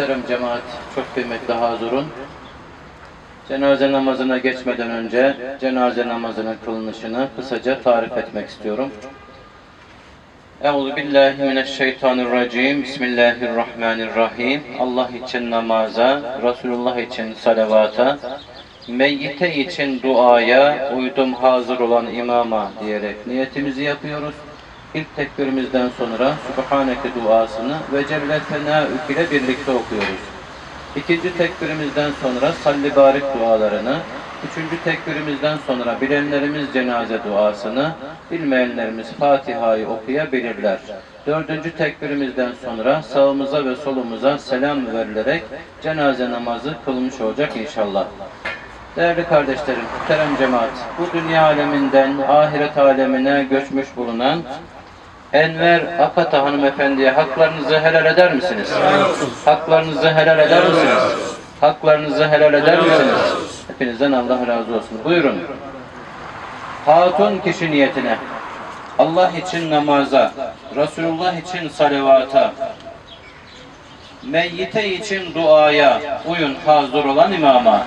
muhterem cemaat, çok kıymetli hazurun. Cenaze namazına geçmeden önce cenaze namazının kılınışını kısaca tarif etmek istiyorum. Euzu billahi mineşşeytanirracim. Bismillahirrahmanirrahim. Allah için namaza, Resulullah için salavata, meyyite için duaya, uydum hazır olan imama diyerek niyetimizi yapıyoruz. İlk tekbirimizden sonra Subhaneke duasını ve Celle Fenâük ile birlikte okuyoruz. İkinci tekbirimizden sonra salli barik dualarını, üçüncü tekbirimizden sonra bilenlerimiz cenaze duasını, bilmeyenlerimiz Fatiha'yı okuyabilirler. Dördüncü tekbirimizden sonra sağımıza ve solumuza selam verilerek cenaze namazı kılmış olacak inşallah. Değerli kardeşlerim, muhterem cemaat, bu dünya aleminden ahiret alemine göçmüş bulunan Enver Akata hanımefendiye haklarınızı helal eder misiniz? Haklarınızı helal eder misiniz? Haklarınızı helal eder misiniz? Hepinizden Allah razı olsun. Buyurun. Hatun kişi niyetine, Allah için namaza, Resulullah için salavata, meyyite için duaya uyun hazır olan imama.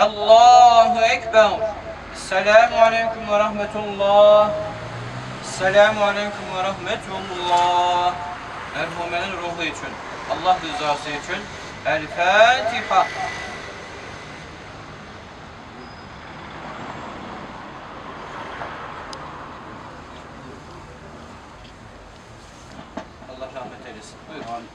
Allahu Ekber. Selamun Aleyküm ve Rahmetullah. Selamun Aleyküm ve Rahmetullah. Merhumenin ruhu için, Allah rızası için El Fatiha. Allah rahmet eylesin. Buyurun.